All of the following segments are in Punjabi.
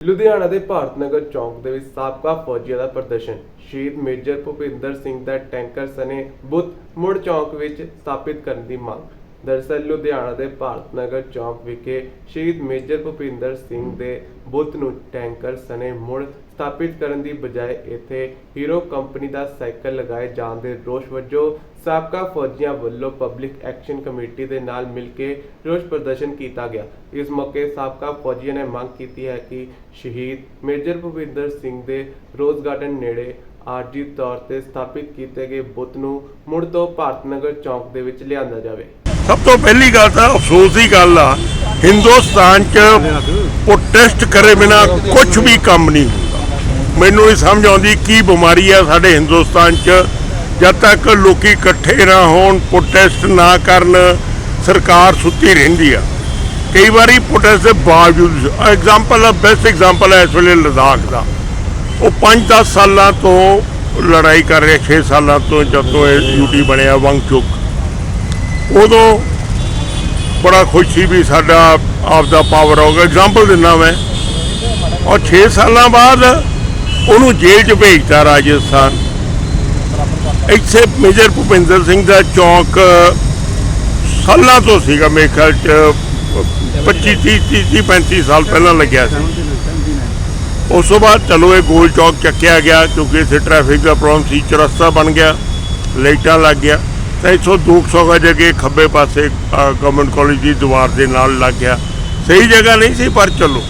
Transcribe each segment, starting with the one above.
ਲੁਧਿਆਣਾ ਦੇ ਭਾਰਤ ਨਗਰ ਚੌਂਕ ਦੇ ਵਿੱਚ ਸਾਬਕਾ ਫੌਜੀਆਂ ਦਾ ਪ੍ਰਦਰਸ਼ਨ। ਸ਼ਹੀਦ ਮੇਜਰ ਭੁਪਿੰਦਰ ਸਿੰਘ ਦਾ ਟੈਂਕਰ ਸਨੇ ਬੁੱਤ ਮੁੜ ਚੌਂਕ ਵਿੱਚ ਸਥਾਪਿਤ ਕਰਨ ਦੀ ਮੰਗ। ਦਰਅਸਲ ਲੁਧਿਆਣਾ ਦੇ ਭਾਰਤ ਨਗਰ ਚੌਂਕ ਵਿਖੇ ਸ਼ਹੀਦ ਮੇਜਰ ਭੁਪਿੰਦਰ ਸਿੰਘ ਦੇ ਬੁੱਤ ਨੂੰ ਟੈਂਕਰ ਸਨੇ ਮੁੜ ਸਥਾਪਿਤ ਕਰਨ ਦੀ ਬਜਾਏ ਇੱਥੇ ਹੀਰੋ ਕੰਪਨੀ ਦਾ ਸਾਈਕਲ ਲਗਾਏ ਜਾਣ ਦੇ ਰੋਸ ਵਜੋਂ ਸਾਬਕਾ ਫੌਜੀਆਂ ਵੱਲੋਂ ਪਬਲਿਕ ਐਕਸ਼ਨ ਕਮੇਟੀ ਦੇ ਨਾਲ ਮਿਲ ਕੇ ਰੋਸ ਪ੍ਰਦਰਸ਼ਨ ਕੀਤਾ ਗਿਆ। ਇਸ ਮੌਕੇ ਸਾਬਕਾ ਫੌਜੀਆਂ ਨੇ ਮੰਗ ਕੀਤੀ ਹੈ ਕਿ ਸ਼ਹੀਦ ਮੇਜਰ ਭੁਪਿੰਦਰ ਸਿੰਘ ਦੇ ਰੋਜ਼ ਗਾਰਡਨ ਨੇੜੇ ਆਰਜੀ ਤੌਰ ਤੇ ਸਥਾਪਿਤ ਕੀਤੇ ਗਏ ਬੁੱਤ ਨੂੰ ਮੁੜ ਤੋਂ ਭਾਰਤ ਨਗਰ ਚੌਂਕ ਦੇ ਵਿੱਚ ਲਿਆਂਦਾ ਜਾਵੇ। ਸਭ ਤੋਂ ਪਹਿਲੀ ਗੱਲ ਤਾਂ ਅਫਸੋਸ ਦੀ ਗੱਲ ਆ, ਹਿੰਦੁਸਤਾਨ 'ਚ ਪ੍ਰੋਟੈਸਟ ਕਰੇ ਬਿਨਾ ਕੁਝ ਵੀ ਕੰਮ ਨਹੀਂ ਹੁੰਦਾ। ਮੈਨੂੰ ਨਹੀਂ ਸਮਝ ਆਉਂਦੀ ਕੀ ਬਿਮਾਰੀ ਆ ਸਾਡੇ ਹਿੰਦੁਸਤਾਨ 'ਚ, ਜਦ ਤੱਕ ਲੋਕੀ ਇਕੱਠੇ ਨਾ ਹੋਣ ਪ੍ਰੋਟੈਸਟ ਨਾ ਕਰਨ, ਸਰਕਾਰ ਸੁੱਤੀ ਰਹਿੰਦੀ ਆ। ਕਈ ਵਾਰੀ ਪ੍ਰੋਟੈਸਟ ਦੇ ਬਾਵਜੂਦ ਐਗਜ਼ਾਮਪਲ ਆ ਬੈਸਟ ਐਗਜ਼ਾਮਪਲ ਹੈ ਇਸ ਵੇਲੇ ਲਦਾਖ ਦਾ। ਉਹ 5-10 ਸਾਲਾਂ ਤੋਂ ਲੜਾਈ ਕਰ ਰਿਹਾ 6 ਸਾਲਾਂ ਤੋਂ ਜਦੋਂ ਇਹ ਯੂਟੀ ਬਣਿਆ ਵੰਗਚੁਕ ਉਦੋਂ ਬੜਾ ਖੁਸ਼ ਸੀ ਵੀ ਸਾਡਾ ਆਪਦਾ ਪਾਵਰ ਹੋਗਾ ਐਗਜ਼ਾਮਪਲ ਦਿੰਦਾ ਮੈਂ। ਔਰ 6 ਸਾਲਾਂ ਬਾਅਦ ਉਹਨੂੰ ਜੇਲ੍ਹ 'ਚ ਭੇਜਤਾ ਰਾਜਸਥਾਨ। ਇੱਥੇ ਮੇਜਰ ਭੁਪਿੰਦਰ ਸਿੰਘ ਦਾ ਚੌਂਕ ਸਾਲਾਂ ਤੋਂ ਸੀਗਾ ਮੇਰੇ ਖਿਆਲ 'ਚ 25 30 30 35 ਸਾਲ ਪਹਿਲਾਂ ਲੱਗਿਆ ਸੀ। ਉਸ ਤੋਂ ਬਾਅਦ ਚਲੋ ਇਹ ਗੋਲ ਚੌਕ ਚੱਕਿਆ ਗਿਆ ਕਿਉਂਕਿ ਇੱਥੇ ਟ੍ਰੈਫਿਕ ਦਾ ਪ੍ਰੋਬਲਮ ਸੀ, ਚਰਸਤਾ ਬਣ ਗਿਆ, ਲਾਈਟਾਂ ਲੱਗ ਗਿਆ। ਤਾਂ ਇੱਥੋਂ 200 ਗਜ ਅੱਗੇ ਖੱਬੇ ਪਾਸੇ ਗਵਰਨਮੈਂਟ ਕਾਲਜ ਦੀ ਦੀਵਾਰ ਦੇ ਨਾਲ ਲੱਗ ਗਿਆ। ਸਹੀ ਜਗ੍ਹਾ ਨਹੀਂ ਸੀ, ਪਰ ਚਲੋ।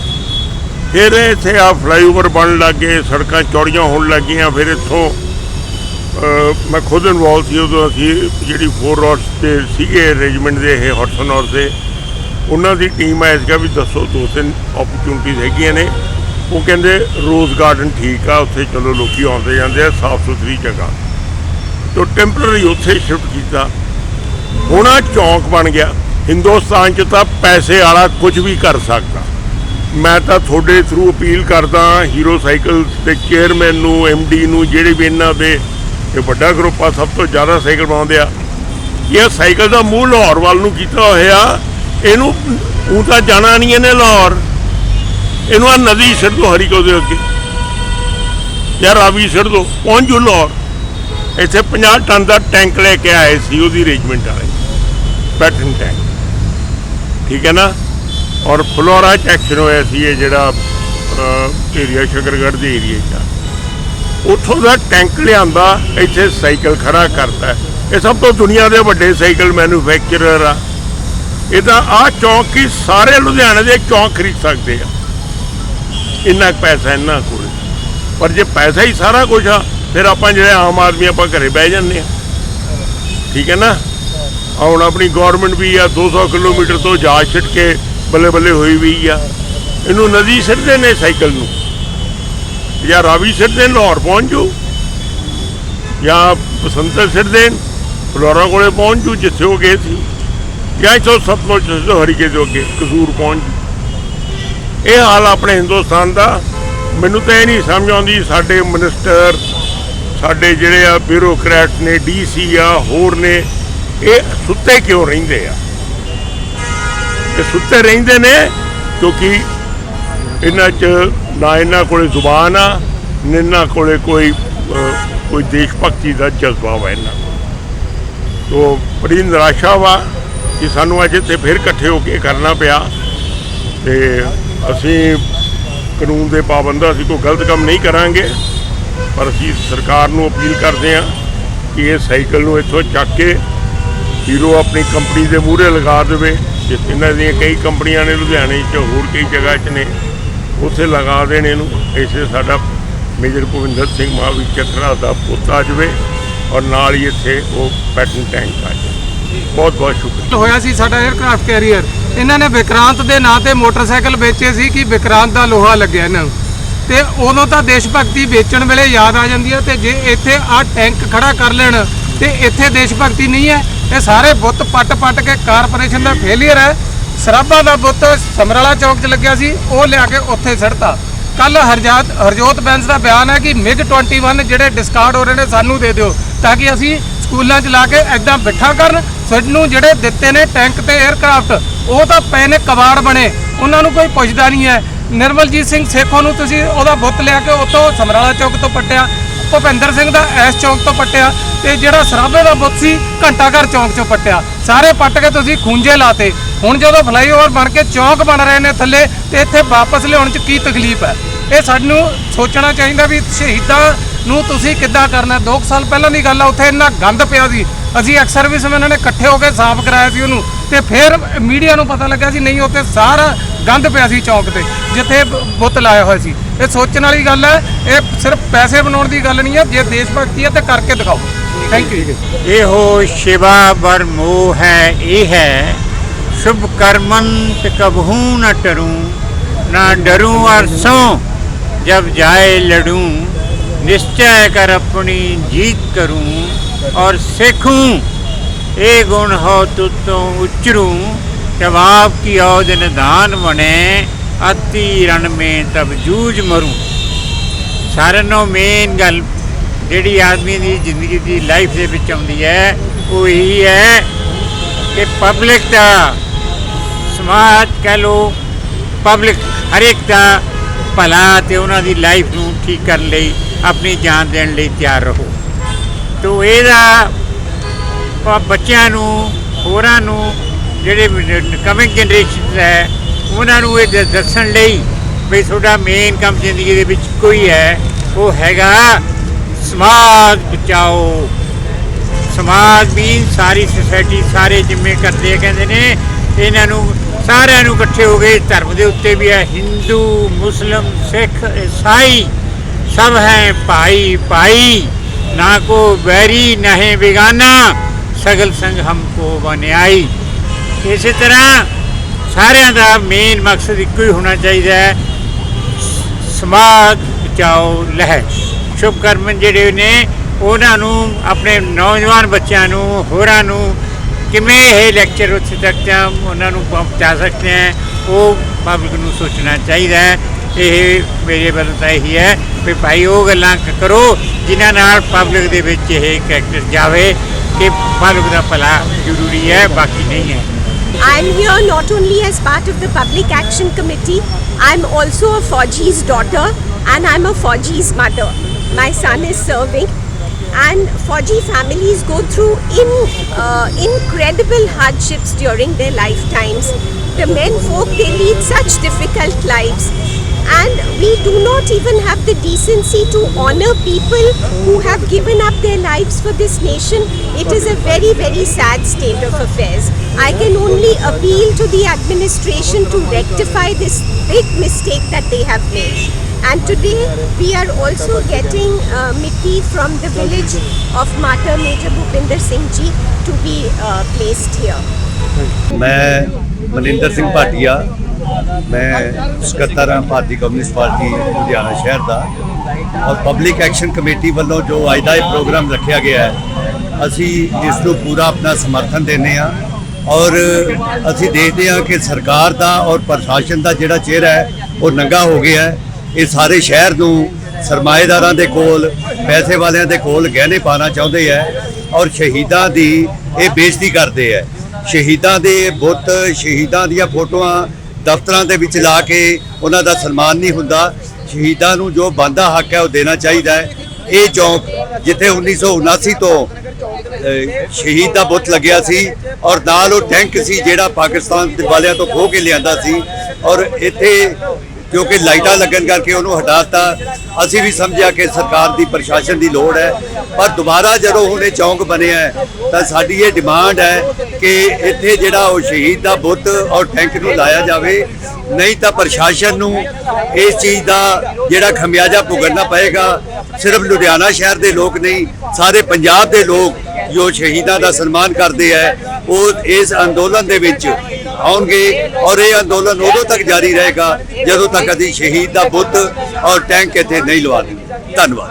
ਫਿਰ ਇੱਥੇ ਆ ਫਲਾਈਓਵਰ ਬਣਨ ਲੱਗ ਗਏ, ਸੜਕਾਂ ਚੌੜੀਆਂ ਹੋਣ ਲੱਗੀਆਂ ਫਿਰ ਇੱਥੋਂ ਮੈਂ ਖੁਦ ਇਨਵੋਲਵ ਸੀ, ਉਦੋਂ ਅਸੀਂ ਜਿਹੜੀ ਫੋਰ ਰੋਡਸ ਤੇ ਸੀਗੇ ਅਰੇਂਜਮੈਂਟ ਦੇ, ਇਹ ਹੌਟਸਨ ਔਰ ਦੇ। ਉਹਨਾਂ ਦੀ ਟੀਮ ਆਇਆ ਸੀਗਾ ਵੀ ਦੱਸੋ, ਦੋ ਤਿੰਨ ਓਪਰਚੁਨਿਟੀਜ਼ ਹੈਗੀਆਂ ਨੇ। ਉਹ ਕਹਿੰਦੇ ਰੋਜ਼ ਗਾਰਡਨ ਠੀਕ ਆ, ਉੱਥੇ ਚਲੋ ਲੋਕੀ ਆਉਂਦੇ ਜਾਂਦੇ ਆ ਸਾਫ਼ ਸੁਥਰੀ ਜਗ੍ਹਾ। ਤੋਂ ਟੈਂਪਰਰੀ ਉੱਥੇ ਸ਼ਿਫਟ ਕੀਤਾ। ਹੁਣ ਆਹ ਚੌਂਕ ਬਣ ਗਿਆ। ਹਿੰਦੁਸਤਾਨ 'ਚ ਤਾਂ ਪੈਸੇ ਵਾਲਾ ਕੁਝ ਵੀ ਕਰ ਸਕਦਾ। ਮੈਂ ਤਾਂ ਤੁਹਾਡੇ ਥਰੂ ਅਪੀਲ ਕਰਦਾ ਹੀਰੋ ਸਾਈਕਲ ਦੇ ਚੇਅਰਮੈਨ ਨੂੰ ਡੀ ਨੂੰ, ਜਿਹੜੇ ਵੀ ਇਹਨਾਂ ਦੇ ਇਹ ਵੱਡਾ ਗਰੁੱਪ ਆ, ਸਭ ਤੋਂ ਜ਼ਿਆਦਾ ਸਾਈਕਲ ਬਣਾਉਂਦੇ ਆ। ਇਹ ਸਾਈਕਲ ਦਾ ਮੂੰਹ ਲਾਹੌਰ ਵੱਲ ਨੂੰ ਕੀਤਾ ਹੋਇਆ। ਇਹਨੂੰ ਉਹ ਤਾਂ ਜਾਣਾ ਨਹੀਂ ਇਹਨੇ ਲਾਹੌਰ। ਇਹਨੂੰ ਆ ਨਦੀ ਛੱਡ ਦੋ ਹਰੀਕੋ ਦੇ ਅੱਗੇ। ਯਾਰ ਰਾਵੀ ਛੱਡ ਦੋ। ਪਹੁੰਚ ਜੂ ਲਾਹੌਰ। ਇੱਥੇ 50 ਟਨ ਦਾ ਟੈਂਕ ਲੈ ਕੇ ਆਏ ਸੀ, ਉਹਦੀ ਅਰੇਂਜਮੈਂਟ ਵਾਲੇ। Pattern tank. ਠੀਕ ਹੈ ਨਾ? ਔਰ ਫਲੋਰਾ ਚ ਐਕਸ਼ਨ ਹੋਇਆ ਸੀ ਇਹ ਜਿਹੜਾ ਏਰੀਆ, ਸ਼ਕਰਗੜ੍ਹ ਦੇ ਏਰੀਆ 'ਚ। ਆ। ਉੱਥੋਂ ਦਾ ਟੈਂਕ ਲਿਆਂਦਾ, ਇੱਥੇ ਸਾਈਕਲ ਖੜਾ ਕਰਤਾ। ਇਹ ਸਭ ਤੋਂ ਦੁਨੀਆ ਦੇ ਵੱਡੇ ਸਾਈਕਲ ਮੈਨੂਫੈਕਚਰਰ ਆ। ਇਹਦਾ ਤਾਂ ਆ ਚੌਂਕ ਹੀ ਸਾਰੇ ਲੁਧਿਆਣੇ ਦੇ ਚੌਂਕ ਖਰੀਦ ਸਕਦੇ ਆ। ਇੰਨਾ ਕੁ ਪੈਸਾ ਇੰਨਾ ਕੋਲ। ਪਰ ਜੇ ਪੈਸਾ ਹੀ ਸਾਰਾ ਕੁਝ ਆ ਫਿਰ ਆਪਾਂ ਜਿਹੜੇ ਆਮ ਆਦਮੀ ਆਪਾਂ ਘਰੇ ਬਹਿ ਜਾਂਦੇ ਆ ਠੀਕ ਹੈ ਨਾ? ਹੁਣ ਆਪਣੀ ਗਵਰਨਮੈਂਟ ਵੀ ਆ 200 ਕਿਲੋਮੀਟਰ ਤੋਂ ਜਹਾਜ਼ ਛਿੱਟ ਕੇ ਬੱਲੇ ਬੱਲੇ ਹੋਈ ਵੀ ਆ। ਇਹਨੂੰ ਨਦੀ ਸਿੱਟਦੇ ਨੇ ਸਾਈਕਲ ਨੂੰ। ਜਾਂ ਰਾਵੀ ਸਿੱਟਦੇ ਨੇ, ਲਾਹੌਰ ਪਹੁੰਚ ਜੂ ਜਾਂ ਬਸੰਤਰ ਸਿੱਟਦੇ ਨੇ, ਫਲੋਰਾ ਕੋਲੇ ਪਹੁੰਚ ਜੂ ਜਿੱਥੇ ਉਹ ਗਏ ਸੀ। ਜਾਂ ਇੱਥੋਂ ਸਤਲੁਜ ਤੋਂ ਹਰੀਕੇ ਤੋਂ ਅੱਗੇ, ਕਸੂਰ ਪਹੁੰਚ ਜੂ ਇਹ ਹਾਲ ਆਪਣੇ ਹਿੰਦੁਸਤਾਨ ਦਾ। ਮੈਨੂੰ ਤਾਂ ਇਹ ਨਹੀਂ ਸਮਝ ਆਉਂਦੀ ਸਾਡੇ ਮਿਨਿਸਟਰ ਸਾਡੇ ਜਿਹੜੇ ਆ ਬਿਊਰੋਕਰੈਟ ਨੇ, ਡੀਸੀ ਆ, ਹੋਰ ਨੇ, ਇਹ ਸੁੱਤੇ ਕਿਉਂ ਰਹਿੰਦੇ ਆ? ਇਹ ਸੁੱਤੇ ਰਹਿੰਦੇ ਨੇ ਕਿਉਂਕਿ ਇਹਨਾਂ 'ਚ ਨਾ ਇਹਨਾਂ ਕੋਲੇ ਜ਼ੁਬਾਨ ਆ ਇਹਨਾਂ ਕੋਲੇ ਕੋਈ ਕੋਈ ਦੇਸ਼ ਭਗਤੀ ਦਾ ਜਜ਼ਬਾ ਵਾ ਇਹਨਾਂ ਕੋਲ। ਤੋ ਬੜੀ ਨਿਰਾਸ਼ਾ ਵਾ ਕਿ ਸਾਨੂੰ ਅੱਜ ਇੱਥੇ ਫਿਰ ਇਕੱਠੇ ਹੋ ਕੇ ਕਰਨਾ ਪਿਆ ਤੇ ਅਸੀਂ ਕਾਨੂੰਨ ਦੇ ਪਾਬੰਦ ਅਸੀਂ ਕੋਈ ਗਲਤ ਕੰਮ ਨਹੀਂ ਕਰਾਂਗੇ। ਪਰ ਅਸੀਂ ਸਰਕਾਰ ਨੂੰ ਅਪੀਲ ਕਰਦੇ ਹਾਂ ਕਿ ਇਹ ਸਾਈਕਲ ਨੂੰ ਇੱਥੋਂ ਚੱਕ ਕੇ ਹੀਰੋ ਆਪਣੀ ਕੰਪਨੀ ਦੇ ਮੂਹਰੇ ਲਗਾ ਦੇਵੇ। ਜਿਸ ਇਹਨਾਂ ਦੀਆਂ ਕਈ ਕੰਪਨੀਆਂ ਨੇ, ਲੁਧਿਆਣੇ 'ਚ ਹੋਰ ਕਈ ਜਗ੍ਹਾ 'ਚ ਨੇ, ਉੱਥੇ ਲਗਾ ਦੇਣ ਇਹਨੂੰ। ਇਸੇ ਸਾਡਾ ਮੇਜਰ ਭੁਪਿੰਦਰ ਸਿੰਘ ਮਹਾਵੀਰ ਚੱਕਰਾ ਦਾ ਪੁੱਤ ਆ ਜਵੇ ਔਰ ਨਾਲ ਹੀ ਇੱਥੇ ਉਹ ਪੈਟਰਨ ਟੈਂਕ ਆ ਜਾਵੇ। ਬਹੁਤ ਬਹੁਤ ਸ਼ੁਕਰੀਆ। ਹੋਇਆ ਸੀ ਸਾਡਾ 에ਅਰਕ੍ਰਾਫਟ ਕੈਰੀਅਰ। ਇਹਨਾਂ ਨੇ ਵਿਕਰਾਂਤ ਦੇ ਨਾਂ ਤੇ ਮੋਟਰਸਾਈਕਲ ਵੇਚੇ ਸੀ ਕਿ ਵਿਕਰਾਂਤ ਦਾ ਲੋਹਾ ਲੱਗਿਆ ਇਹਨਾਂ ਨੂੰ। ਤੇ ਉਦੋਂ ਤਾਂ ਦੇਸ਼ ਭਗਤੀ ਵੇਚਣ ਵੇਲੇ ਯਾਦ ਆ ਜਾਂਦੀ ਹੈ ਤੇ ਜੇ ਇੱਥੇ ਆ ਟੈਂਕ ਖੜਾ ਕਰ ਲੈਣ ਤੇ ਇੱਥੇ ਦੇਸ਼ ਭਗਤੀ ਨਹੀਂ ਹੈ, ਇਹ ਸਾਰੇ ਬੁੱਤ ਪੱਟ-ਪੱਟ ਕੇ ਕਾਰਪੋਰੇਸ਼ਨ ਦਾ ਫੇਲਿਅਰ ਹੈ। ਸਰਾਭਾ ਦਾ ਬੁੱਤ ਸਮਰਾਲਾ ਚੌਕ 'ਚ ਲੱਗਿਆ ਸੀ, ਉਹ ਲਿਆ ਕੇ ਉੱਥੇ ਸੜਤਾ ਕੱਲ ਹਰਜਾਤ ਹਰਜੋਤ ਬੈਂਸ ਦਾ ਬਿਆਨ ਹੈ ਕਿ ਮਿਗ 21 ਜਿਹੜੇ ਡਿਸਕਾਰਡ ਹੋ ਰਹੇ ਨੇ, ਸਾਨੂੰ ਦੇ ਦਿਓ, ਤਾਂ ਕਿ ਅਸੀਂ ਸਕੂਲਾਂ 'ਚ ਲਾ ਕੇ ਐਦਾਂ ਬਿਠਾ ਕਰਨ। ਸਾਨੂੰ ਜਿਹੜੇ ਦਿੱਤੇ ਨੇ ਟੈਂਕ ਤੇ 에ਅਰਕ੍ਰਾਫਟ ਉਹ ਤਾਂ ਪਏ ਨੇ ਕਬਾੜ ਬਣੇ। ਉਹਨਾਂ ਨੂੰ ਕੋਈ ਪੁੱਛਦਾ ਨਹੀਂ ਹੈ। ਨਿਰਮਲਜੀਤ ਸਿੰਘ ਸੇਖੋਂ ਨੂੰ ਤੁਸੀਂ ਉਹਦਾ ਬੁੱਤ ਲਿਆ ਕੇ ਉੱਥੋਂ ਸਮਰਾਲਾ ਚੌਕ ਤੋਂ ਪੱਟਿਆ, ਭੁਪਿੰਦਰ ਸਿੰਘ ਦਾ ਐਸ ਚੌਕ ਤੋਂ ਪੱਟਿਆ ਤੇ ਜਿਹੜਾ ਸਰਾਭੇ ਦਾ ਬੁੱਤ ਸੀ ਘੰਟਾਘਰ ਚੌਕ ਚੋਂ ਪੱਟਿਆ। ਸਾਰੇ ਪੱਟ ਕੇ ਤੁਸੀਂ ਖੂੰਜੇ ਲਾਤੇ। ਹੁਣ ਜਦੋਂ ਫਲਾਈਓਵਰ ਬਣ ਕੇ ਚੌਕ ਬਣ ਰਹੇ ਨੇ ਥੱਲੇ, ਤੇ ਇੱਥੇ ਵਾਪਸ ਲਿਆਉਣ 'ਚ ਕੀ ਤਕਲੀਫ ਹੈ? ਇਹ ਸਾਨੂੰ ਸੋਚਣਾ ਚਾਹੀਦਾ ਵੀ ਸ਼ਹੀਦਾਂ ਨੂੰ ਤੁਸੀਂ ਕਿੱਦਾਂ ਕਰਨਾ 2 ਸਾਲ ਪਹਿਲਾਂ ਦੀ ਗੱਲ ਆ, ਉੱਥੇ ਇੰਨਾ ਗੰਦ ਪਿਆ ਸੀ। ਅਸੀਂ ਐਕਸ ਸਰਵਿਸਮੈਨਾਂ ਨੇ ਇਕੱਠੇ ਹੋ ਕੇ ਸਾਫ਼ ਕਰਾਇਆ ਸੀ ਉਹਨੂੰ। ਤੇ ਫਿਰ ਮੀਡੀਆ ਨੂੰ ਪਤਾ ਲੱਗਾ ਸੀ, ਨਹੀਂ, ਉੱਥੇ ਸਾਰਾ ਗੰਦ ਪਿਆ ਸੀ ਚੌਂਕ ਤੇ, ਜਿੱਥੇ ਬੁੱਤ ਲਾਇਆ ਹੋਇਆ ਸੀ। ਇਹ ਸੋਚਣ ਵਾਲੀ ਗੱਲ ਹੈ, ਇਹ ਸਿਰਫ ਪੈਸੇ ਬਣਾਉਣ ਦੀ ਗੱਲ ਨਹੀਂ ਹੈ, ਜੇ ਦੇਸ਼ ਭਗਤੀ ਹੈ ਤਾਂ ਕਰਕੇ ਦਿਖਾਓ। ਥੈਂਕ ਯੂ ਇਹੋ ਸ਼ਿਵਾ ਬਰ ਹੈ, ਇਹ ਹੈ, ਸ਼ੁਭ ਕਰਮੰਤ ਕਬਹੂ ਨਾ ਟਰੂ, ਨਾ ਡਰੂ ਅਰ ਸੋ ਜਬ ਜਾਏ ਲੜੂ, ਨਿਸ਼ਚੈ ਕਰ ਆਪਣੀ ਜੀਤ ਕਰੂੰ, ਔਰ ਸਿੱਖੂੰ, ਇਹ ਗੁਣ ਹੋ ਤੁਤੋਂ ਉਚਰੂ ਜਵਾਬ ਕੀ ਔਦ ਨਿਧਾਨ ਬਣੇ ਅਤੀ ਰਣ ਮੇ ਤਬ ਜੂਝ ਮਰੂ। ਸਾਰਿਆਂ ਨੂੰ ਮੇਨ ਗੱਲ ਜਿਹੜੀ ਆਦਮੀ ਦੀ ਜ਼ਿੰਦਗੀ ਦੀ ਲਾਈਫ ਦੇ ਵਿੱਚ ਆਉਂਦੀ ਹੈ, ਉਹ ਇਹੀ ਹੈ ਕਿ ਪਬਲਿਕ ਦਾ ਸਮਾਜ ਕਹ ਲੋ ਪਬਲਿਕ ਹਰ ਇੱਕ ਦਾ ਭਲਾ ਤੇ ਉਹਨਾਂ ਦੀ ਲਾਈਫ ਨੂੰ ਠੀਕ ਕਰਨ ਲਈ, ਆਪਣੀ ਜਾਨ ਦੇਣ ਲਈ ਤਿਆਰ ਰਹੋ। ਤੋ ਇਹਦਾ ਬੱਚਿਆਂ ਨੂੰ, ਹੋਰਾਂ ਨੂੰ ਜਿਹੜੇ ਕਮਿੰਗ ਜਨਰੇਸ਼ਨ ਹੈ, ਉਹਨਾਂ ਨੂੰ ਇਹ ਦੱਸਣ ਲਈ ਵੀ ਤੁਹਾਡਾ ਮੇਨ ਕੰਮ ਜ਼ਿੰਦਗੀ ਦੇ ਵਿੱਚ ਕੋਈ ਹੈ, ਉਹ ਹੈਗਾ ਸਮਾਜ ਬਚਾਓ। ਸਮਾਜ ਵੀ ਸਾਰੀ ਸੋਸਾਇਟੀ ਸਾਰੇ ਜਿੰਮੇ ਕਰਦੇ ਕਹਿੰਦੇ ਨੇ, ਇਹਨਾਂ ਨੂੰ ਸਾਰਿਆਂ ਨੂੰ ਇਕੱਠੇ ਹੋ ਗਏ ਧਰਮ ਦੇ ਉੱਤੇ ਵੀ ਹੈ, ਹਿੰਦੂ, ਮੁਸਲਮ, ਸਿੱਖ, ਈਸਾਈ, ਸਭ ਹੈ ਭਾਈ ਭਾਈ, ਨਾ ਕੋ ਵੈਰੀ, ਨਾ ਹੈ ਬਿਗਾਨਾ, ਸਗਲ ਸੰਗ ਹਮਕੋ ਬਨਿਆਈ। ਇਸੇ ਤਰ੍ਹਾਂ ਸਾਰਿਆਂ ਦਾ ਮੇਨ ਮਕਸਦ ਇੱਕੋ ਹੀ ਹੋਣਾ ਚਾਹੀਦਾ ਹੈ, ਸਮਾਜ ਬਚਾਓ, ਲਹਿਰ। ਸ਼ੁਭਕਰਮ ਜਿਹੜੇ ਨੇ, ਉਹਨਾਂ ਨੂੰ, ਆਪਣੇ ਨੌਜਵਾਨ ਬੱਚਿਆਂ ਨੂੰ, ਹੋਰਾਂ ਨੂੰ, ਕਿਵੇਂ ਇਹ ਲੈਕਚਰ ਉੱਥੇ ਤੱਕ ਜਾਂ ਉਹਨਾਂ ਨੂੰ ਪਹੁੰਚਾ ਸਕਦੇ ਹੈ, ਉਹ ਪਬਲਿਕ ਨੂੰ ਸੋਚਣਾ ਚਾਹੀਦਾ ਹੈ। ਇਹ ਮੇਰੇ ਵੱਲੋਂ ਤਾਂ ਇਹੀ ਹੈ ਵੀ ਭਾਈ, ਉਹ ਗੱਲਾਂ ਕ- ਕਰੋ, ਜਿਨ੍ਹਾਂ ਨਾਲ ਪਬਲਿਕ ਦੇ ਵਿੱਚ ਇਹ ਕੈਰੈਕਟਰ ਜਾਵੇ ਕਿ ਪਬਲਿਕ ਦਾ ਭਲਾ ਜ਼ਰੂਰੀ ਹੈ, ਬਾਕੀ ਨਹੀਂ ਹੈ। I'm here not only as part of the Public Action Committee, I'm also a Fauji's daughter and I'm a Fauji's mother. My son is serving and Fauji families go through in, uh, incredible hardships during their lifetimes. The men folk, they lead such difficult lives and we do not even have the decency to honor people who have given up their lives for this nation. It is a very, very sad state of affairs. I can only appeal to the administration to rectify this big mistake that they have made. And today we are also getting uh, Mitti from the village of Mata Major Bhupinder Singh Ji to be uh, placed here. मैं मनिंदर सिंह भाटिया ਮੈਂ ਸਕੱਤਰ ਹਾਂ ਭਾਰਤੀ ਕਮਿਊਨਿਸਟ ਪਾਰਟੀ ਲੁਧਿਆਣਾ ਸ਼ਹਿਰ ਦਾ ਔਰ ਪਬਲਿਕ ਐਕਸ਼ਨ ਕਮੇਟੀ ਵੱਲੋਂ ਜੋ ਅੱਜ ਦਾ ਇਹ ਪ੍ਰੋਗਰਾਮ ਰੱਖਿਆ ਗਿਆ ਹੈ, ਅਸੀਂ ਇਸ ਨੂੰ ਪੂਰਾ ਆਪਣਾ ਸਮਰਥਨ ਦਿੰਦੇ ਹਾਂ ਔਰ ਅਸੀਂ ਦੇਖਦੇ ਹਾਂ ਕਿ ਸਰਕਾਰ ਦਾ ਔਰ ਪ੍ਰਸ਼ਾਸਨ ਦਾ ਜਿਹੜਾ ਚਿਹਰਾ ਹੈ, ਉਹ ਨੰਗਾ ਹੋ ਗਿਆ ਹੈ। ਇਹ ਸਾਰੇ ਸ਼ਹਿਰ ਨੂੰ ਸਰਮਾਏਦਾਰਾਂ ਦੇ ਕੋਲ, ਪੈਸੇ ਵਾਲਿਆਂ ਦੇ ਕੋਲ ਗਹਿਣੇ ਪਾਣਾ ਚਾਹੁੰਦੇ ਹੈ ਔਰ ਸ਼ਹੀਦਾਂ ਦੀ ਇਹ ਬੇਇੱਜ਼ਤੀ ਕਰਦੇ ਹੈ। ਸ਼ਹੀਦਾਂ ਦੇ ਬੁੱਤ, ਸ਼ਹੀਦਾਂ ਦੀਆਂ ਫੋਟੋਆਂ ਦਫ਼ਤਰਾਂ ਦੇ ਵਿੱਚ ਲਾ ਕੇ ਉਹਨਾਂ ਦਾ ਸਨਮਾਨ ਨਹੀਂ ਹੁੰਦਾ। ਸ਼ਹੀਦਾਂ ਨੂੰ ਜੋ ਬੰਦਾ ਹੱਕ ਹੈ ਉਹ ਦੇਣਾ ਚਾਹੀਦਾ ਹੈ। ਇਹ ਚੌਂਕ ਜਿੱਥੇ 1979 ਤੋਂ ਸ਼ਹੀਦ ਦਾ ਬੁੱਤ ਲੱਗਿਆ ਸੀ ਔਰ ਨਾਲ ਉਹ ਟੈਂਕ ਸੀ ਜਿਹੜਾ ਪਾਕਿਸਤਾਨ ਵਾਲਿਆਂ ਤੋਂ ਖੋਹ ਕੇ ਲਿਆਂਦਾ ਸੀ ਔਰ ਇੱਥੇ ਕਿਉਂਕਿ ਲਾਈਟਾਂ ਲੱਗਣ ਕਰਕੇ ਉਹਨੂੰ ਹਟਾਤਾ। ਅਸੀਂ ਵੀ ਸਮਝਿਆ ਕਿ ਸਰਕਾਰ ਦੀ, ਪ੍ਰਸ਼ਾਸਨ ਦੀ ਲੋੜ ਹੈ। ਪਰ ਦੁਬਾਰਾ ਜਦੋਂ ਹੁਣ ਇਹ ਚੌਂਕ ਬਣਿਆ ਤਾਂ ਸਾਡੀ ਇਹ ਡਿਮਾਂਡ ਹੈ ਕਿ ਇੱਥੇ ਜਿਹੜਾ ਉਹ ਸ਼ਹੀਦ ਦਾ ਬੁੱਤ ਔਰ ਟੈਂਕ ਨੂੰ ਲਾਇਆ ਜਾਵੇ। ਨਹੀਂ ਤਾਂ ਪ੍ਰਸ਼ਾਸਨ ਨੂੰ ਇਸ ਚੀਜ਼ ਦਾ ਜਿਹੜਾ ਖਮਿਆਜਾ ਭੁਗਤਣਾ ਪਏਗਾ। ਸਿਰਫ ਲੁਧਿਆਣਾ ਸ਼ਹਿਰ ਦੇ ਲੋਕ ਨਹੀਂ, ਸਾਰੇ ਪੰਜਾਬ ਦੇ ਲੋਕ ਜੋ ਸ਼ਹੀਦਾਂ ਦਾ ਸਨਮਾਨ ਕਰਦੇ ਹੈ, ਉਹ ਇਸ ਅੰਦੋਲਨ ਦੇ ਵਿੱਚ ਆਉਣਗੇ ਔਰ ਇਹ ਅੰਦੋਲਨ ਉਦੋਂ ਤੱਕ ਜਾਰੀ ਰਹੇਗਾ ਜਦੋਂ ਤੱਕ ਅਸੀਂ ਸ਼ਹੀਦ ਦਾ ਬੁੱਤ ਔਰ ਟੈਂਕ ਇੱਥੇ ਨਹੀਂ ਲਵਾ ਦਿੰਦੇ ਧੰਨਵਾਦ।